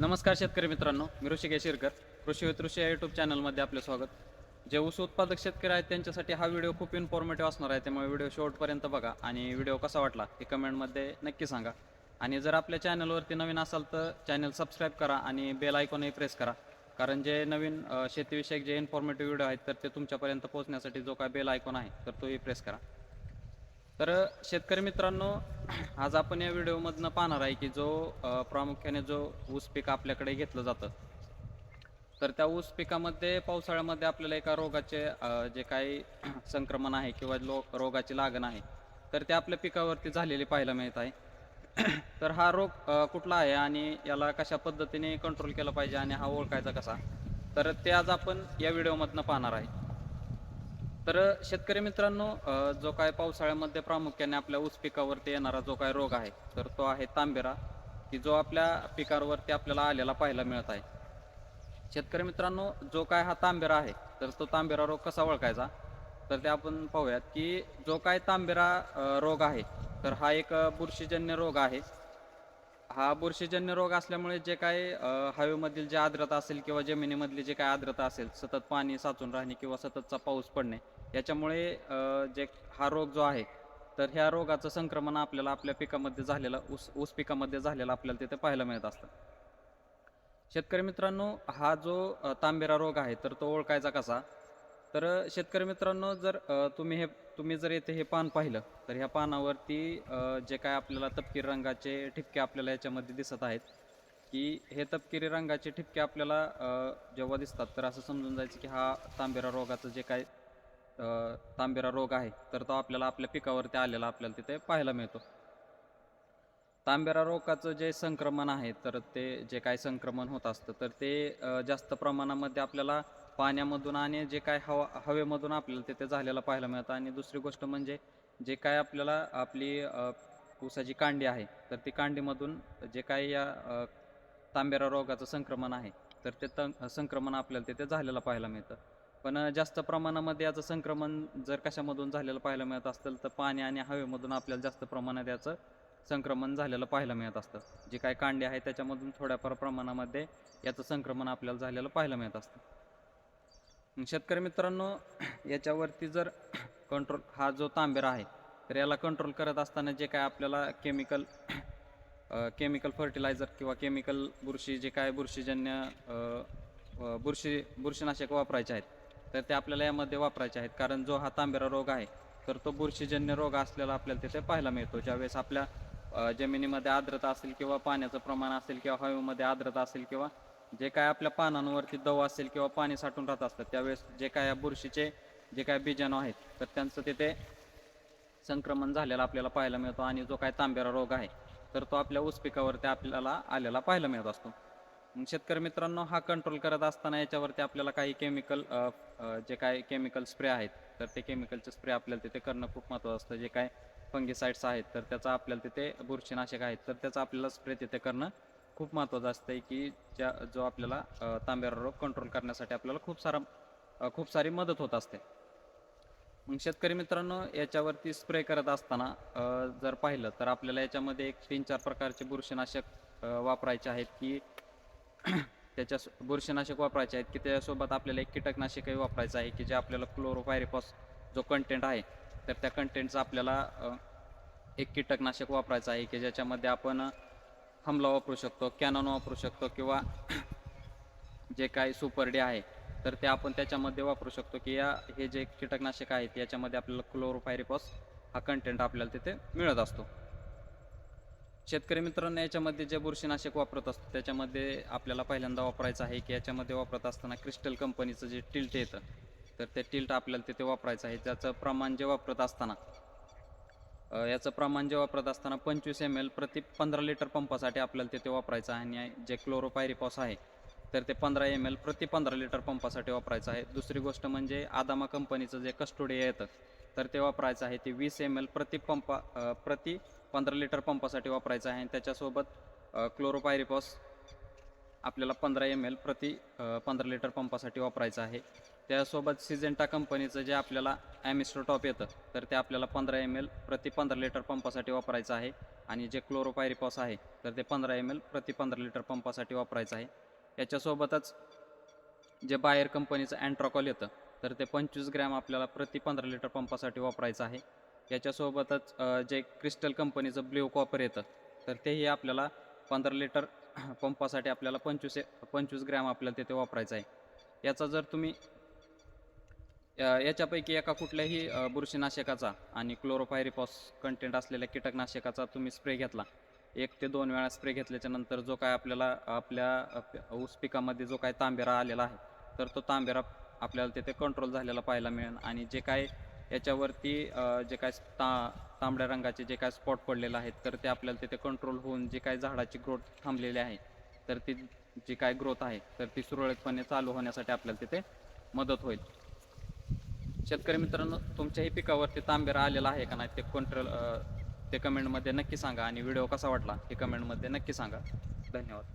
नमस्कार शेतकरी मित्रांनो मी ऋषिकेश शिरकर कृषी वितृषी या यूट्यूब चॅनलमध्ये आपले स्वागत. जे ऊस उत्पादक शेतकरी आहेत त्यांच्यासाठी हा व्हिडिओ खूप इन्फॉर्मेटिव्ह असणार आहे त्यामुळे व्हिडिओ शेवटपर्यंत बघा आणि व्हिडिओ कसा वाटला हे कमेंटमध्ये नक्की सांगा. आणि जर आपल्या चॅनलवरती नवीन असाल तर चॅनल सबस्क्राईब करा आणि बेल आयकॉनही प्रेस करा. कारण जे नवीन शेतीविषयक जे इन्फॉर्मेटिव्ह व्हिडिओ आहेत तर ते तुमच्यापर्यंत पोहोचण्यासाठी जो काय बेल आयकॉन आहे तर तोही प्रेस करा. तर शेतकरी मित्रांनो आज आपण या व्हिडिओमधनं पाहणार आहे की जो प्रामुख्याने जो ऊस पीक आपल्याकडे घेतलं जातं तर त्या ऊस पिकामध्ये पावसाळ्यामध्ये आपल्याला एका रोगाचे जे काही संक्रमण आहे किंवा लो रोगाची लागण आहे तर ते आपल्या पिकावरती झालेली पाहायला मिळत आहे. तर हा रोग कुठला आहे आणि याला कशा पद्धतीने कंट्रोल केलं पाहिजे आणि हा ओळखायचा कसा? तर ते आज आपण या व्हिडिओमधनं पाहणार आहे. तर शेतकरी मित्रांनो जो काय पावसाळ्यामध्ये प्रामुख्याने आपल्या ऊस पिकावरती येणारा जो काय रोग आहे तर तो आहे तांबेरा की जो आपल्या पिकावरती आपल्याला आलेला पाहायला मिळत आहे. शेतकरी मित्रांनो जो काय हा तांबेरा आहे तर तो तांबेरा रोग कसा ओळखायचा? तर ते आपण पाहूयात की जो काय तांबेरा रोग आहे तर हा एक बुरशीजन्य रोग आहे हा बुरशीजन्य रोग असल्यामुळे जे काय हवेमधील जे आर्द्रता असेल किंवा जमिनीमधली जे काय आर्द्रता असेल सतत पाणी साचून राहणे किंवा सततचा पाऊस पडणे याच्यामुळे जे हा रोग जो आहे तर ह्या रोगाचं संक्रमण आपल्याला आपल्या पिकामध्ये झालेलं ऊस ऊस पिकामध्ये झालेलं आपल्याला तिथे पाहायला मिळत असतं. शेतकरी मित्रांनो हा जो तांबेरा रोग आहे तर तो ओळखायचा कसा? तर शेतकरी मित्रांनो जर तुम्ही हे तुम्ही जर येथे हे पान पाहिलं तर ह्या पानावरती जे काय आपल्याला तपकिरी रंगाचे ठिपके आपल्याला याच्यामध्ये दिसत आहेत की हे तपकिरी रंगाचे ठिपके आपल्याला जेव्हा दिसतात तर असं समजून जायचं की हा तांबेरा रोगाचं जे काय तांबेरा रोग आहे तर तो आपल्याला आपल्या पिकावरती आलेला आपल्याला तिथे पाहायला मिळतो. तांबेरा रोगाचं जे संक्रमण आहे तर ते जे काय संक्रमण होत असतं तर ते जास्त प्रमाणामध्ये आपल्याला पाण्यामधून आणि जे काय हवा हवेमधून आपल्याला तिथे झालेलं पाहायला मिळतं. आणि दुसरी गोष्ट म्हणजे जे काय आपल्याला आपली ऊसाची कांडी आहे तर ती कांडीमधून जे काय या तांबेरा रोगाचं संक्रमण आहे तर ते तं संक्रमण आपल्याला तिथे झालेलं पाहायला मिळतं. पण जास्त प्रमाणामध्ये याचं संक्रमण जर कशामधून झालेलं पाहायला मिळत असेल तर पाणी आणि हवेमधून आपल्याला जास्त प्रमाणात याचं संक्रमण झालेलं पाहायला मिळत असतं. जे काय कांडे आहे त्याच्यामधून थोड्याफार प्रमाणामध्ये याचं संक्रमण आपल्याला झालेलं पाहायला मिळत असतं. शेतकरी मित्रांनो याच्यावरती जर कंट्रोल हा जो तांबेरा आहे तर याला कंट्रोल करत असताना जे काय आपल्याला केमिकल केमिकल फर्टिलायझर किंवा केमिकल बुरशी जे काय बुरशीजन्य बुरशी बुरशीनाशक वापरायचे आहेत तर ते आपल्याला यामध्ये वापरायचे आहेत. कारण जो हा तांबेरा रोग आहे तर तो बुरशीजन्य रोग असलेला आपल्याला तिथे पाहायला मिळतो. ज्यावेळेस आपल्या जमिनीमध्ये आर्द्रता असेल किंवा पाण्याचं प्रमाण असेल किंवा हवेमध्ये आर्द्रता असेल किंवा जे काय आपल्या पानांवरती दव असेल किंवा पाणी साठून राहत असतं त्यावेळेस जे काय या बुरशीचे जे काय बीजाणू आहेत तर त्यांचं तिथे संक्रमण झालेलं आपल्याला पाहायला मिळतो आणि जो काय तांबेरा रोग आहे तर तो आपल्या ऊस पिकावरती आपल्याला आलेला पाहायला मिळत असतो. शेतकरी मित्रांनो हा कंट्रोल करत असताना याच्यावरती आपल्याला काही केमिकल जे काय केमिकल स्प्रे आहेत तर ते केमिकलचे स्प्रे आपल्याला तिथे करणं खूप महत्त्वाचं असतं. जे काय फंगिसाईड्स आहेत तर त्याचा आपल्याला तिथे बुरशीनाशक आहेत तर त्याचा आपल्याला स्प्रे तिथे करणं खूप महत्त्वाचं असतं की ज्या जो आपल्याला तांब्यावर रोग कंट्रोल करण्यासाठी आपल्याला खूप सारा खूप सारी मदत होत असते. मग शेतकरी मित्रांनो याच्यावरती स्प्रे करत असताना जर पाहिलं तर आपल्याला याच्यामध्ये एक तीन चार प्रकारचे बुरशीनाशक वापरायचे आहेत की त्याच्या बुरशीनाशक वापरायचे आहेत की त्याच्यासोबत आपल्याला एक कीटकनाशकही वापरायचं आहे की जे आपल्याला क्लोरोपायरिपॉस जो कंटेंट आहे तर त्या कंटेंटचा आपल्याला एक कीटकनाशक वापरायचं आहे की ज्याच्यामध्ये आपण अ, वापरू शकतो कॅनॉन वापरू शकतो किंवा जे काही सुपर डे आहे तर ते आपण त्याच्यामध्ये वापरू शकतो की या हे जे कीटकनाशक आहेत याच्यामध्ये आपल्याला क्लोरोफायरिपॉस हा कंटेंट आपल्याला तिथे मिळत असतो. शेतकरी मित्रांनो याच्यामध्ये जे बुरशीनाशक वापरत असतो त्याच्यामध्ये आपल्याला पहिल्यांदा वापरायचं आहे की याच्यामध्ये वापरत असताना क्रिस्टल कंपनीचं जे टिल्ट येतं तर ते टिल्ट आपल्याला तिथे वापरायचं आहे. त्याचं प्रमाण जे वापरत असताना याचं प्रमाण जे वापरत असताना पंचवीस एम एल प्रति पंधरा लिटर पंपासाठी आपल्याला तिथे वापरायचं आहे. आणि जे क्लोरोपायरिपॉस आहे तर ते पंधरा एम एल प्रति पंधरा लिटर पंपासाठी वापरायचं आहे. दुसरी गोष्ट म्हणजे आदामा कंपनीचं जे कस्टोडिया येतं तर ते वापरायचं आहे. ते वीस एम एल प्रति पंपा प्रति पंधरा लिटर पंपासाठी वापरायचं आहे. आणि त्याच्यासोबत क्लोरोपायरिपॉस आपल्याला पंधरा एम एल प्रति पंधरा लिटर पंपासाठी वापरायचं आहे. त्यासोबत सिजेंटा कंपनीचं जे आपल्याला ॲमिस्टर टॉप येतं तर ते आपल्याला पंधरा एम एल प्रति पंधरा लिटर पंपासाठी वापरायचं आहे. आणि जे क्लोरोपायरिपॉस आहे तर ते पंधरा एम एल प्रति पंधरा लिटर पंपासाठी वापरायचं आहे. याच्यासोबतच जे बायर कंपनीचं अँट्रॉकॉल येतं तर ते पंचवीस ग्रॅम आपल्याला प्रति पंधरा लिटर पंपासाठी वापरायचं आहे. याच्यासोबतच जे क्रिस्टल कंपनीचं ब्ल्यू कॉपर येतं तर तेही आपल्याला पंधरा लिटर पंपासाठी आपल्याला पंचवीस पंचवीस ग्रॅम आपल्याला तिथे वापरायचं आहे. याचा जर तुम्ही याच्यापैकी एका कुठल्याही बुरशीनाशकाचा आणि क्लोरोपायरिपॉस कंटेंट असलेल्या कीटकनाशकाचा तुम्ही स्प्रे घेतला. एक ते दोन वेळा स्प्रे घेतल्याच्या नंतर जो काय आपल्याला आपल्या ऊस पिकामध्ये जो काय तांबेरा आलेला आहे तर तो तांबेरा आपल्याला तिथे कंट्रोल झालेला पाहायला मिळेल. आणि जे काय याच्यावरती जे काय ता तांबड्या रंगाचे जे काय स्पॉट पडलेले आहेत तर ते आपल्याला तिथे कंट्रोल होऊन जे काय झाडाची ग्रोथ थांबलेली आहे तर ती जी काय ग्रोथ आहे तर ती सुरळीतपणे चालू होण्यासाठी आपल्याला तिथे मदत होईल. शेतकरी मित्रांनो तुमच्याही पिकावरती तांबेरा आलेला आहे का नाही ते कंट्रोल ते कमेंटमध्ये नक्की सांगा आणि व्हिडिओ कसा वाटला हे कमेंटमध्ये नक्की सांगा. धन्यवाद.